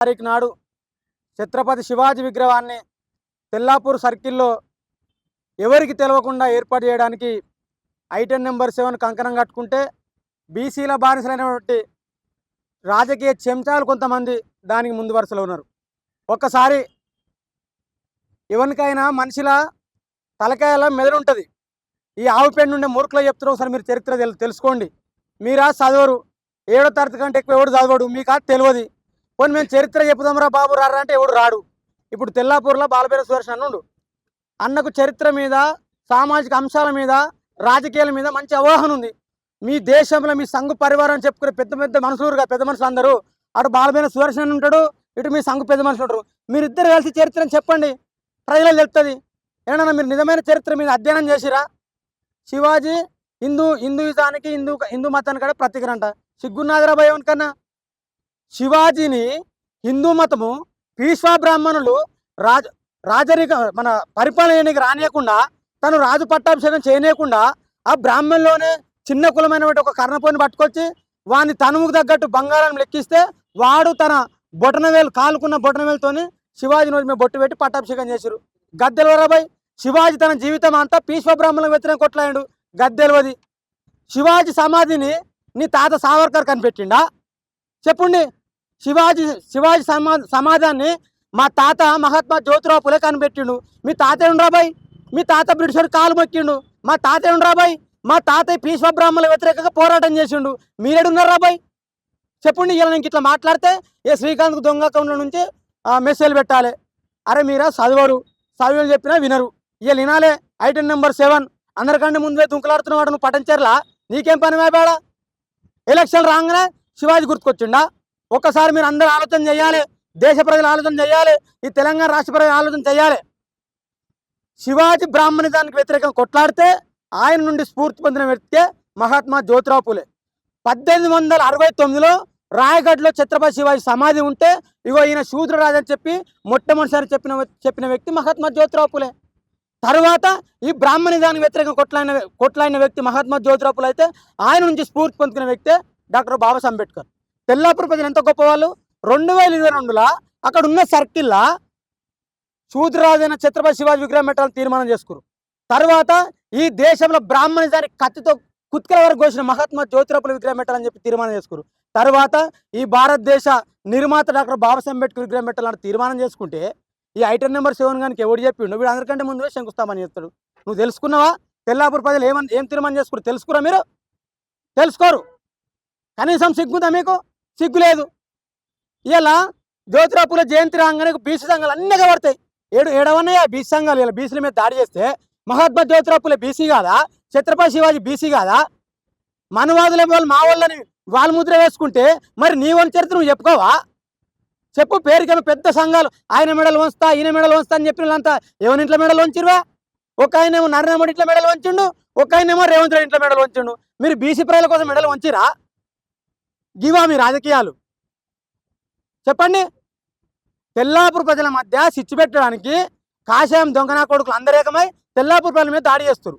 తారీఖు నాడు ఛత్రపతి శివాజీ విగ్రహాన్ని తెల్లాపూర్ సర్కిల్లో ఎవరికి తెలియకుండా ఏర్పాటు చేయడానికి ఐటెన్ నెంబర్ సెవెన్ కంకణం కట్టుకుంటే బీసీల బానిసలైనటువంటి రాజకీయ చెంచాలు కొంతమంది దానికి ముందు వరుసలో ఉన్నారు. ఒక్కసారి ఎవరికైనా మనిషిల తలకాయల మెదడుంటుంది. ఈ ఆవు పెండు ఉండే మూర్ఖులు చెప్తున్నారు ఒకసారి మీరు చరిత్ర తెలుసుకోండి. మీరా చదవరు. ఏడో తరగతి కంటే ఎక్కువ ఎవడు చదవడు? మీకు తెలియదు. పోనీ మేము చరిత్ర చెప్పుదాంరా బాబు రారా అంటే ఎవడు రాడు. ఇప్పుడు తెల్లాపూర్లో బాలబేర సురేష్ అన్నుండు. అన్నకు చరిత్ర మీద సామాజిక అంశాల మీద రాజకీయాల మీద మంచి అవగాహన ఉంది. మీ దేశంలో మీ సంఘ పరివారం చెప్పుకునే పెద్ద పెద్ద మనుషులు పెద్ద మనుషులు అందరూ. అటు బాలబేర సుదర్శన్ ఉంటాడు ఇటు మీ సంఘ పెద్ద మనుషులు ఉంటారు మీరు ఇద్దరు కలిసి చరిత్రని చెప్పండి. ప్రజలకు తెలుపుతుంది ఏమన్నా మీరు నిజమైన చరిత్ర మీద అధ్యయనం చేసిరా? శివాజీ హిందూ హిందూయిజానికి హిందూ హిందూ మతానికి కూడా ప్రతీకరంట. సిగ్గున్నాదరా భయం కన్నా శివాజీని హిందూ మతము పీశ్వా బ్రాహ్మణులు రాజ రాజరిక మన పరిపాలన రానియకుండా తను రాజు పట్టాభిషేకం చేయనీయకుండా ఆ బ్రాహ్మణులోనే చిన్న కులమైన ఒక కర్ణపోని పట్టుకొచ్చి వాని తనువుకు తగ్గట్టు బంగారం లెక్కిస్తే వాడు తన బొటనవేలు కాలుకున్న బొటనవేలుతోని శివాజీ నోటి మీద బొట్టు పెట్టి పట్టాభిషేకం చేశారు గద్దెలవరాబాయ్ శివాజీ తన జీవితం అంతా పీశ్వ బ్రాహ్మణులకు వ్యతిరేకం కొట్లాడు గద్దెలవది శివాజీ సమాధిని నీ తాత సావర్కర్ కనిపెట్టిండా? చెప్పుండి శివాజీ శివాజీ సమా సమాధాన్ని మా తాత మహాత్మా జ్యోతిరావు పులే కనిపెట్టిండు. మీ తాత ఉండ్రాబాయ్ మీ తాత బ్రిటిషర్ కాలు మొక్కిండు. మా తాత ఉండ్రాబాయ్ మా తాతయ్య పీశ్వ బ్రాహ్మణుల వ్యతిరేకంగా పోరాటం చేసిండు. మీరేడున్నారా రాబాయ్ చెప్పండి ఇలా నేను ఇట్లా మాట్లాడితే ఏ శ్రీకాంత్ దొంగ అకౌంట్ల నుంచి మెసేజ్ పెట్టాలి. అరే మీరా చదవరు. చదువులు చెప్పినా వినరు. ఇక వినాలే. Item number seven. అందరికంటే ముందే దుంకులాడుతున్నవాడు నువ్వు పటంచర్లా? నీకేం పని మేపాడా ఎలక్షన్ రాగానే శివాజీ గుర్తుకొచ్చిండా? ఒక్కసారి మీరు అందరూ ఆలోచన చేయాలి దేశ ప్రజలు ఆలోచన చేయాలి ఈ తెలంగాణ రాష్ట్ర ప్రజలు ఆలోచన చేయాలి. శివాజీ బ్రాహ్మణిజానికి వ్యతిరేకంగా కొట్లాడితే ఆయన నుండి స్ఫూర్తి పొందిన వ్యక్తే మహాత్మా జ్యోతిరావు పూలే. పద్దెనిమిది వందల అరవై తొమ్మిదిలో రాయగఢ్లో ఛత్రపతి శివాజీ సమాధి ఉంటే ఇగో ఈయన శూద్రరాజు అని చెప్పి మొట్టమొదటిసారి చెప్పిన చెప్పిన వ్యక్తి మహాత్మా జ్యోతిరావు పూలే. తర్వాత ఈ బ్రాహ్మణిజానికి వ్యతిరేకంగా కొట్లాడిన కొట్లాడిన వ్యక్తి మహాత్మా జ్యోతిరావు పూలే అయితే ఆయన నుంచి స్ఫూర్తి పొందుకున్న వ్యక్తే డాక్టర్ బాబాసాహెబ్ అంబేద్కర్. తెల్లాపూర్ ప్రజలు ఎంత గొప్పవాళ్ళు? రెండు వేల ఇరవై రెండులో? అక్కడ ఉన్న సర్కిల్లా? సూదిరాజైన ఛత్రపతి శివాజీ విగ్రహం పెట్టాలని తీర్మానం చేసుకురు. తర్వాత ఈ దేశంలో బ్రాహ్మణిజానికి కత్తితో కుత్కల వరకు కోసిన మహాత్మా జ్యోతిరపుల విగ్రహం పెట్టాలని చెప్పి తీర్మానం చేసుకురు. తర్వాత ఈ భారతదేశ నిర్మాత డాక్టర్ బాబాసాహెబ్ అంబేద్కర్ విగ్రహం పెట్టాలని తీర్మానం చేసుకుంటే ఈ ఐటెన్ నెంబర్ సెవెన్ గానికి ఎవడు చెప్పిండు వీడు అందరికంటే ముందు శంకుస్తామని చెప్తాడు నువ్వు తెలుసుకున్నావా? తెల్లాపూర్ ప్రజలు ఏమని ఏం తీర్మానం చేసుకురు? తెలుసుకురా మీరు? తెలుసుకోరు. కనీసం సిగ్గుందా మీకు? సిగ్గు లేదు ఇలా జ్యోతిరాపుల జయంతి రాగానే బీసీ సంఘాలు అన్నీ పడతాయి ఏడు ఏడవన్నాయా బీసీ సంఘాలు ఇలా బీసీల మీద దాడి చేస్తే మహాత్మా జ్యోతిరాపుల బీసీ కాదా? ఛత్రపతి శివాజీ బీసీ కాదా? మనవాదులే వాళ్ళు మా వాళ్ళని వాళ్ళ ముద్ర వేసుకుంటే మరి నీ వాళ్ళ చరిత్ర నువ్వు చెప్పుకోవా? చెప్పు పేరుకేమో పెద్ద సంఘాలు ఆయన మెడలు వంచుతా ఈయన మెడలు వంచుతా అని చెప్పిన వాళ్ళంతా ఎవరి ఇంట్లో మెడలు వంచిరువా ఒక ఆయన ఏమో నరేంద్ర ఇంట్లో మెడలు వంచిండు ఒక ఆయనేమో రేవంత్ రెడ్డి ఇంట్లో మెడలు వంచిండు. మీరు బీసీ ప్రజల కోసం మెడలు వంచిరా గివా మీ రాజకీయాలు. చెప్పండి. తెల్లాపూర్ ప్రజల మధ్య సిచ్చు పెట్టడానికి కాషాయం దొంగనా కొడుకులు అందరేకమై తెల్లాపూర్ ప్రజల మీద దాడి చేస్తారు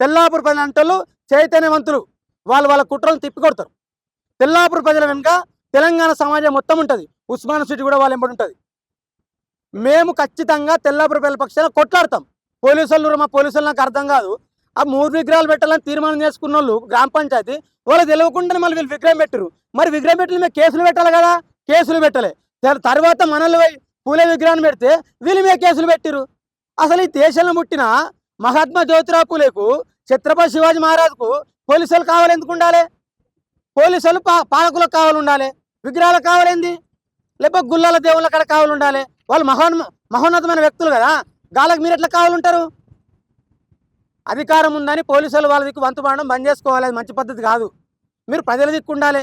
తెల్లాపూర్ ప్రజల అంటలు చైతన్యవంతులు. వాళ్ళు వాళ్ళ కుట్రలను తిప్పికొడతారు. తెల్లాపూర్ ప్రజల వెనుక తెలంగాణ సమాజం మొత్తం ఉంటుంది. ఉస్మాన్ సిటీ కూడా వాళ్ళు ఎంబడి ఉంటుంది. మేము ఖచ్చితంగా తెల్లాపూర్ ప్రజల పక్షాన కొట్లాడతాం. పోలీసులు మా పోలీసులు నాకు అర్థం కాదు. ఆ మూడు విగ్రహాలు పెట్టాలని తీర్మానం చేసుకున్న వాళ్ళు గ్రామ పంచాయతీ వాళ్ళు తెలియకుండానే మళ్ళీ వీళ్ళు విగ్రహం పెట్టరు మరి విగ్రహం పెట్టిన మీద కేసులు పెట్టాలి కదా? కేసులు పెట్టలే. తర్వాత మనల్ని పోయి పూలే విగ్రహాన్ని పెడితే వీళ్ళ మీద కేసులు పెట్టిరు అసలు ఈ దేశంలో పుట్టిన మహాత్మా జ్యోతిరావు పూలేకు ఛత్రపతి శివాజీ మహారాజుకు పోలీసులు కావాలి ఎందుకు ఉండాలి? పోలీసులు పా పాలకులకు కావాలి ఉండాలి? విగ్రహాలకు కావాలేంది లేకపోతే గుల్లాల దేవుళ్ళ కాడ కావాలి ఉండాలి? వాళ్ళు మహోన్ మహోన్నతమైన వ్యక్తులు కదా? గాలకు మీరు ఎట్లా కావాలి ఉంటారు? అధికారం ఉందని పోలీసులు వాళ్ళ దిక్కు వంతు పడడం బంద్ చేసుకోవాలి. అది మంచి పద్ధతి కాదు. మీరు ప్రజల దిక్కు ఉండాలి.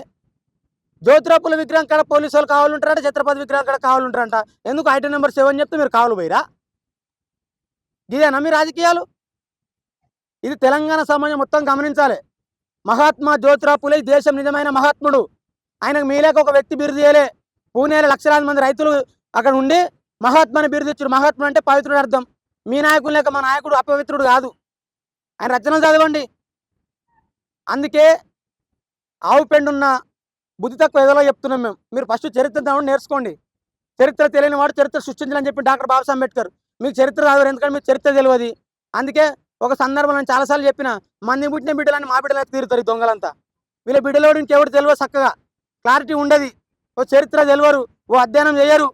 జ్యోతిరాపుల విగ్రహం కాడ పోలీసు వాళ్ళు కావాలంటారంట ఛత్రపతి విగ్రహం కాడ కావాలంటారంట. ఎందుకు ఐటమ్ నెంబర్ సెవెన్ చెప్తే మీరు కావాలి పోయిరా? ఇదేనా మీ రాజకీయాలు? ఇది తెలంగాణ సమాజం మొత్తం గమనించాలి. మహాత్మా జ్యోతిరాపులే దేశం నిజమైన మహాత్ముడు. ఆయనకు మీలేక ఒక వ్యక్తి బిరుదు చేయలే పూణేలో లక్షలాది మంది రైతులు అక్కడ ఉండి మహాత్మాని బిరుదు ఇచ్చారు మహాత్ముడు అంటే పవిత్రుడు అర్థం. మీ నాయకుడు లేక మా నాయకుడు అపవిత్రుడు కాదు. ఆయన రచనలు చదవండి. అందుకే ఆవు పెండున్న బుద్ధి తక్కువ ఏదోలో చెప్తున్నాం మేము. మీరు ఫస్ట్ చరిత్ర చదవండి నేర్చుకోండి. చరిత్ర తెలియని వాడు చరిత్ర సృష్టించాలని చెప్పి డాక్టర్ బాబాసాహెబ్ అంబేద్కర్. మీకు చరిత్ర రాదు ఎందుకంటే మీకు చరిత్ర తెలియదు. అందుకే ఒక సందర్భంలో నేను చాలాసార్లు చెప్పిన మంది పుట్టిన బిడ్డలని మా బిడ్డలకు తీరుతారు దొంగలంతా. వీళ్ళ బిడ్డలోడు ఇంకెవరు తెలియదు చక్కగా. క్లారిటీ ఉండదు. ఓ చరిత్ర తెలియరు. ఓ అధ్యయనం చేయరు.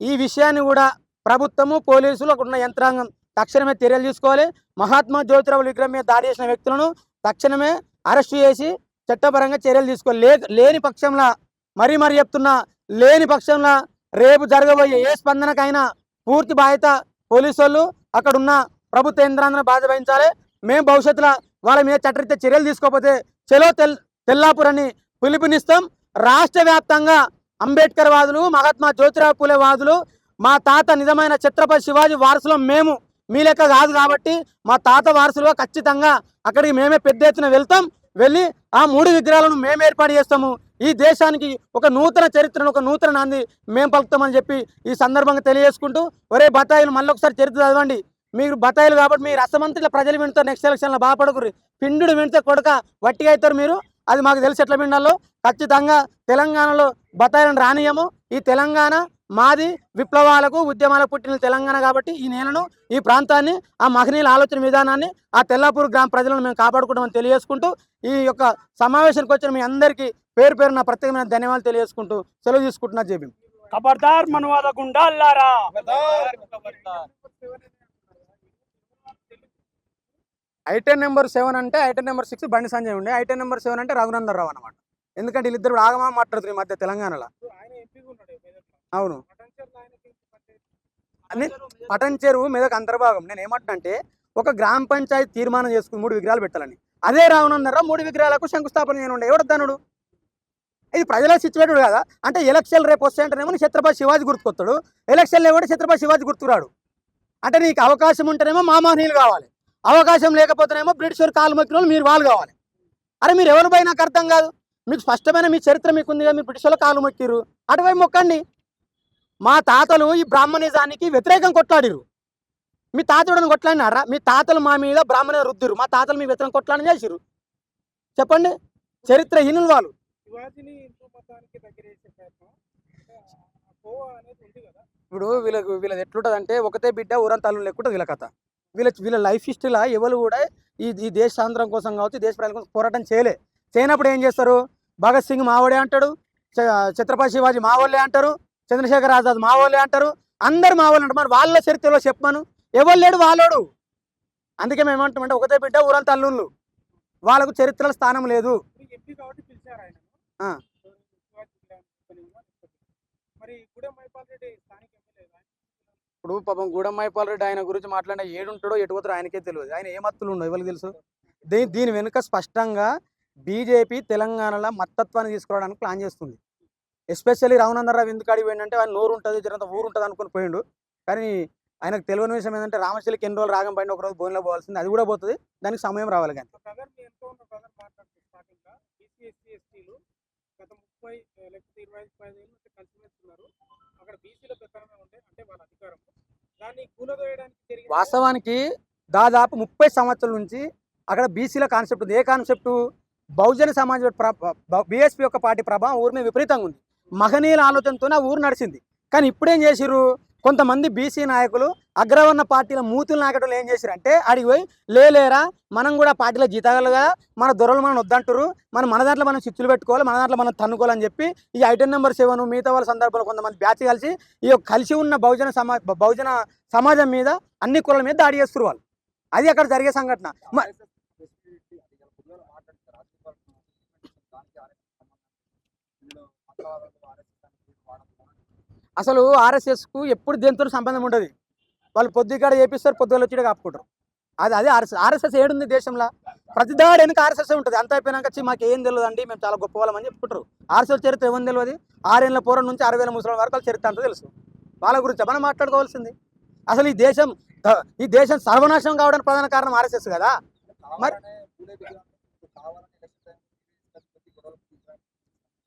ఈ విషయాన్ని కూడా ప్రభుత్వము పోలీసులు అక్కడ ఉన్న యంత్రాంగం. తక్షణమే చర్యలు తీసుకోవాలి. మహాత్మా జ్యోతిరావు విగ్రహం మీద దాడి చేసిన వ్యక్తులను తక్షణమే అరెస్టు చేసి చట్టపరంగా చర్యలు తీసుకోవాలి లే లేని పక్షంలో మరీ మరీ చెప్తున్నా లేని పక్షంలో రేపు జరగబోయే ఏ స్పందనకైనా పూర్తి బాధ్యత పోలీసు వాళ్ళు అక్కడ ఉన్న ప్రభుత్వ యంత్రాంగం బాధ్యత వహించాలి. మేము భవిష్యత్తులో వాళ్ళ మీద చట్టరీత్యా చర్యలు తీసుకోకపోతే చెలో తెల్ తెల్లాపూర్ అని పిలుపునిస్తాం. రాష్ట్ర వ్యాప్తంగా అంబేద్కర్ వాదులు మహాత్మా జ్యోతిరావు పూలే వాదులు మా తాత నిజమైన ఛత్రపతి శివాజీ వారసులో మేము. మీ లెక్క కాదు కాబట్టి మా తాత వారసులుగా ఖచ్చితంగా అక్కడికి మేమే పెద్ద ఎత్తున వెళ్తాం. వెళ్ళి ఆ మూడు విగ్రహాలను మేము ఏర్పాటు చేస్తాము. ఈ దేశానికి ఒక నూతన చరిత్రను ఒక నూతన నాంది మేము పలుకుతామని చెప్పి ఈ సందర్భంగా తెలియజేసుకుంటూ ఒరే బతాయిలు మళ్ళీ ఒకసారి చరిత్ర చదవండి. మీరు బతాయిలు కాబట్టి మీరు అసమంత్రిల ప్రజలు వింటారు నెక్స్ట్ ఎలక్షన్లో బాధపడకుర్రి పిండుడు వింటే కొడక వట్టిగా అవుతారు మీరు. అది మాకు తెలిసి ఎట్లా పిండాలో ఖచ్చితంగా తెలంగాణలో బతాయిలను రానియము. ఈ తెలంగాణ మాది విప్లవాలకు ఉద్యమాలకు పుట్టిన తెలంగాణ కాబట్టి ఈ నేలను ఈ ప్రాంతాన్ని ఆ మహనీయుల ఆలోచన విధానాన్ని ఆ తెల్లాపూర్ గ్రామ ప్రజలను మేము కాపాడుకుంటామని తెలియజేసుకుంటూ ఈ యొక్క సమావేశానికి వచ్చిన మీ అందరికీ పేరు పేరు నా ప్రత్యేకమైన ధన్యవాదాలు తెలియజేసుకుంటూ సెలవు తీసుకుంటున్నా. జేబీ ఖబర్దార్ మనువాద గుండాల్లారా? ఐటెన్ నెంబర్ సెవెన్ అంటే i ten number six Bandi Sanjay ఉండే. ఐటెన్ నెంబర్ సెవెన్ అంటే రఘునందన్ రావు అనమాట ఎందుకంటే వీళ్ళిద్దరు ఆగమా మాట్లాడుతున్నారు ఈ మధ్య తెలంగాణలో. అవును. అన్ని పటన్ చెరువు మెదక్ అంతర్భాగం. నేను ఏమంటున్నా ఒక గ్రామ పంచాయతీ తీర్మానం చేసుకుని మూడు విగ్రహాలు పెట్టాలని. అదే రావణందర్ రావు మూడు విగ్రహాలకు శంకుస్థాపన చేయనుండే. ఎవడద్దానుడు ఇది ప్రజల సిచ్యువేటెడ్ కదా? అంటే ఎలక్షన్ రేపు వస్తాయంటేనేమో నీ ఛత్రపతి శివాజీ గుర్తుకొస్తాడు. ఎలక్షన్లు ఎవడు ఛత్రపతి శివాజీ గుర్తురాడు. అంటే నీకు అవకాశం ఉంటేనేమో మామహనీయులు కావాలి. అవకాశం లేకపోతేనేమో బ్రిటిష్ వారు కాలు మొక్కిన మీరు వాళ్ళు కావాలి. అరే మీరు ఎవరు పోయి నాకు అర్థం కాదు. మీకు స్పష్టమైన మీ చరిత్ర మీకు ఉంది కదా మీరు బ్రిటిష్ వాళ్ళు కాలు మొక్కిరు అటువైపు మొక్కండి. మా తాతలు ఈ బ్రాహ్మణిజానికి వ్యతిరేకం కొట్లాడిరు. మీ తాతలను కొట్లాడినారా? మీ తాతలు మా మీద బ్రాహ్మణ రుద్దురు. మా తాతలు మీ వ్యతిరేకం కొట్లాడని చేసిరు చెప్పండి. చరిత్రహీనులు వాళ్ళు. ఇప్పుడు వీళ్ళకు వీళ్ళది ఎట్లుంటుంది అంటే ఒకటే బిడ్డ ఊరంతా అల్లు లెక్కుంటుంది వీళ్ళ కథ. వీళ్ళ వీళ్ళ లైఫ్ హిస్టరీలో ఎవరు కూడా ఈ ఈ దేశాంతరం కోసం కావచ్చు దేశ ప్రజల కోసం పోరాటం చేయలే. చేయనప్పుడు ఏం చేస్తారు? భగత్ సింగ్ మావోడే అంటాడు. ఛత్రపతి శివాజీ మావోళ్ళే అంటారు. చంద్రశేఖర్ ఆజాద్ మావోళ్ళే అంటారు. అందరు మావోళ్ళు అంటారు. మరి వాళ్ళ చరిత్రలో చెప్పమను. ఎవరు లేడు? వాళ్ళోడు. అందుకే మేము ఏమంటామంటే ఒకటే బిడ్డ ఊరంతా అల్లుళ్ళు వాళ్ళకు చరిత్రలో స్థానం లేదు. ఇప్పుడు గుడెం రెడ్డి పాపం గూడమ్మాయిపాల్ రెడ్డి ఆయన గురించి మాట్లాడిన ఏడుంటాడో ఎటు పోతాడో ఆయనకే తెలియదు. ఆయన ఏ మత్తులు ఉండవు ఎవరికి తెలుసు? దీని దీని వెనుక స్పష్టంగా బీజేపీ తెలంగాణలో మత్తత్వాన్ని తీసుకురావడానికి ప్లాన్ చేస్తుంది. ఎస్పెషల్లీ రావు ఎందుకు అడిగి పోయిందంటే ఆయన నోరు ఉంటుంది జరంత ఊరు ఉంటుంది అనుకుని పోయిండు. కానీ ఆయనకు తెలియని విషయం ఏంటంటే రామశిలకి ఎన్ని రోజులు రాగం పైన ఒకరోజు బోన్లో పోవాల్సింది అది కూడా పోతుంది దానికి సమయం రావాలి కానీ. వాస్తవానికి దాదాపు ముప్పై సంవత్సరాల నుంచి అక్కడ బీసీల కాన్సెప్ట్ ఉంది. ఏ కాన్సెప్ట్? బహుజన సమాజ్ బీఎస్పీ యొక్క పార్టీ ప్రభావం ఊరి మీద విపరీతంగా ఉంది. మహనీయుల ఆలోచనతోనే ఆ ఊరు నడిచింది. కానీ ఇప్పుడేం చేసిర్రు? కొంతమంది బీసీ నాయకులు అగ్రవర్ణ పార్టీల మూతుల నాయకులు ఏం చేశారు అంటే అడిగి పోయి లేలేరా మనం కూడా పార్టీలో జీతాలుగా మన దొరలు మనం వద్దంటారు మనం మన దాంట్లో మనం చిచ్చులు పెట్టుకోవాలి మన దాంట్లో మనం తన్నుకోవాలని చెప్పి ఈ ఐటెం నెంబర్ సెవెన్ మిగతా వాళ్ళ సందర్భంలో కొంతమంది బ్యాచ్ కలిసి ఈ కలిసి ఉన్న బహుజన సమా బహుజన సమాజం మీద అన్ని కులాల మీద దాడి చేస్తారు వాళ్ళు. అది అక్కడ జరిగే సంఘటన. అసలు ఆర్ఎస్ఎస్కు ఎప్పుడు దేనితో సంబంధం ఉంటుంది వాళ్ళు పొద్దుగాడ చేపిస్తారు పొద్దుగా వచ్చి కాపుకుంటారు. అది అదే ఆర్ఎస్ఎస్ ఆర్ఎస్ఎస్ ఏడుంది దేశంలో? ప్రతి దాడి వెనుక ఆర్ఎస్ఎస్ ఉంటుంది. అంత అయిపోయినాక వచ్చి మాకు ఏం తెలియదు అండి మేము చాలా గొప్ప వాళ్ళమని చెప్పుకుంటారు. ఆర్ఎస్ఎస్ చరిత్ర ఏమని తెలియదు ఆరేళ్ళ పూర్వం నుంచి అరవై వేల ముసలి వరకు వాళ్ళ చరిత్ర అంతా తెలుసు. వాళ్ళ గురించి మనం మాట్లాడుకోవాల్సింది? అసలు ఈ దేశం ఈ దేశం సర్వనాశనం కావడానికి ప్రధాన కారణం ఆర్ఎస్ఎస్ కదా? మరి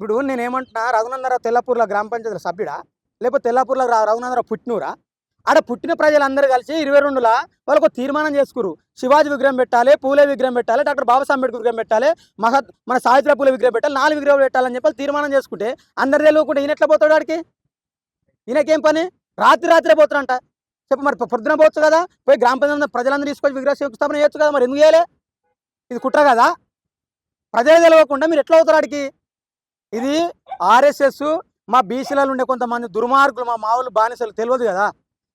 ఇప్పుడు నేనేమంటున్నా రఘునందరావు తెల్లపూర్ల గ్రామ పంచాయతీల సభ్యుడా? లేకపోతే తెల్లపూర్ల రా- రఘునందరావు పుట్టినూరా ఆడ పుట్టిన ప్రజలందరూ కలిసి ఇరవై రెండులా వాళ్ళకు తీర్మానం చేసుకురు శివాజీ విగ్రహం పెట్టాలి పూలే విగ్రహం పెట్టాలి డాక్టర్ బాబాసాహెబ్ అంబేద్కర్ విగ్రహం పెట్టాలి మహత్ మన సావిత్రి పూల విగ్రహం పెట్టాలి నాలుగు విగ్రహాలు పెట్టాలని చెప్పి తీర్మానం చేసుకుంటే అందరు తెలియకుండా ఈయన ఎట్లా పోతాడు ఆడికి? ఈయనకేం పని? రాత్రి రాత్రే పోతారంట చెప్పు మరి పొద్దున పోవచ్చు కదా? పోయి గ్రామ పంచాయతీ ప్రజలందరూ తీసుకొని విగ్రహ శంకుస్థాపన చేయొచ్చు కదా మరి ఎందుకు చేయలే? ఇది కుట్ర కదా? ప్రజలు తెలియకుండా మీరు ఎట్లా అవుతారు ఆడికి? ఇది ఆర్ఎస్ఎస్ మా బీసీలలో ఉండే కొంతమంది దుర్మార్గులు మా మావులు బానిసలు తెలియదు కదా.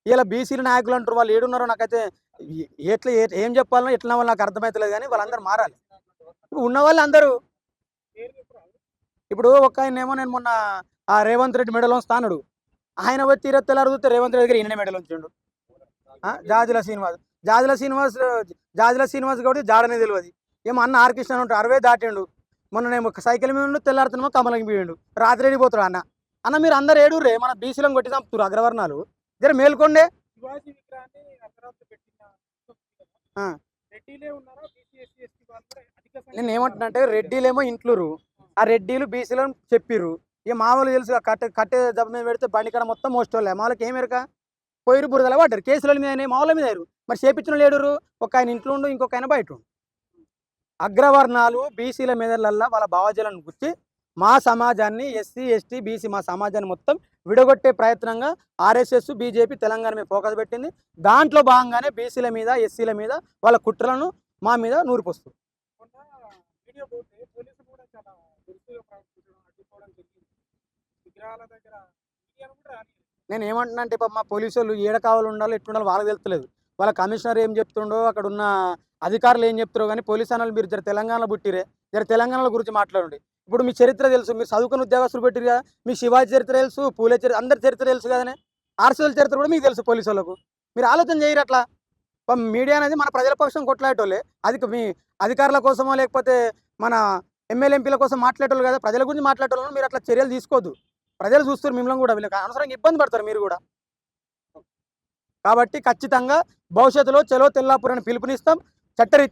ఇలా బీసీల నాయకులు అంటారు వాళ్ళు ఏడున్నారో నాకైతే ఎట్లా ఏం చెప్పాలో ఎట్లా వాళ్ళు నాకు అర్థమవుతలేదు కానీ వాళ్ళందరూ మారాలి. ఇప్పుడు ఉన్న వాళ్ళు అందరూ ఇప్పుడు ఒక ఆయన ఏమో నేను మొన్న ఆ రేవంత్ రెడ్డి మెడలో స్థానుడు ఆయన వచ్చి తీర తెల్లారు చూస్తే రేవంత్ రెడ్డి దగ్గర ఈయన మెడల్ ఉంచిండు. ఆ, జాజుల శ్రీనివాస్. జాజుల శ్రీనివాస్ జాజుల శ్రీనివాస్ కాబట్టి జాడనే తెలియదు ఏమో అన్న ఆర్కృష్ణ ఉంటాడు అరవై దాటిండు. మొన్న నేను సైకిల్ మీద ఉండు తెల్లారుతున్నామో కమలకి పోయిండు రాత్రి వెళ్ళిపోతాడు అన్న. అన్న మీరు అందరు ఏడు రే మన బీసీలను కొట్టి చంపుతారు అగ్రవర్ణాలు. జర మేల్కొండే. వాళ్ళు నేను ఏమంటున్నా రెడ్డిలేమో ఇంట్లురు ఆ రెడ్డిలు బీసీలు చెప్పిర్రు. ఇక మామూలు తెలుసు కట్టె కట్టె దెబ్బ మీద పెడితే బండి కాడ మొత్తం మోస్టోళ్ళే మామూలుకి ఏం ఎరక? పోయిరు బురదల పడ్డారు. కేసుల మీద మామూలు మీద మరి చేపించిన లేడురు ఒక ఆయన ఇంట్లో ఉండు ఇంకొక ఆయన బయట ఉండు. అగ్రవర్ణాలు బీసీల మీదలల్లా వాళ్ళ భావజాలను గుర్చి మా సమాజాన్ని ఎస్సీ ఎస్టీ బీసీ మా సమాజాన్ని మొత్తం విడగొట్టే ప్రయత్నంగా ఆర్ఎస్ఎస్ బీజేపీ తెలంగాణ మీద ఫోకస్ పెట్టింది. దాంట్లో భాగంగానే బీసీల మీద ఎస్సీల మీద వాళ్ళ కుట్రలను మా మీద నూరిపోస్తుంది. నేను ఏమంటున్నా అంటే మా పోలీసు వాళ్ళు ఏడ కావాలి ఉండాలో ఎట్లుండాలో వాళ్ళకి తెలుస్తలేదు. వాళ్ళ కమిషనర్ ఏం చెప్తుండో అక్కడ ఉన్న అధికారులు ఏం చెప్తారో కానీ పోలీస్ అన్నలు మీరు జర తెలంగాణలో పుట్టిరే జర తెలంగాణ గురించి మాట్లాడండి. ఇప్పుడు మీ చరిత్ర తెలుసు మీరు చదువుకున్న ఉద్యోగస్తులు పెట్టిరు కదా మీ శివాజీ చరిత్ర తెలుసు పూలే చరిత్ర అందరి చరిత్ర తెలుసు కదనే ఆర్సీల చరిత్ర కూడా మీకు తెలుసు పోలీసు వాళ్ళకు. మీరు ఆలోచన చేయరు అట్లా. మీడియా అనేది మన ప్రజల పక్షం కొట్లాడేటోళ్ళే. అది మీ అధికారుల కోసమో లేకపోతే మన ఎమ్మెల్యే ఎంపీల కోసం మాట్లాడేటోళ్ళు కదా ప్రజల గురించి మాట్లాడేటోళ్ళని మీరు అట్లా చర్యలు తీసుకోవద్దు ప్రజలు చూస్తారు మిమ్మల్ని కూడా వీళ్ళకి. అనవసరంగా ఇబ్బంది పడతారు మీరు కూడా. కాబట్టి ఖచ్చితంగా భవిష్యత్తులో చలో తెల్లాపూర్ అని పిలుపునిస్తాం. சட்டரி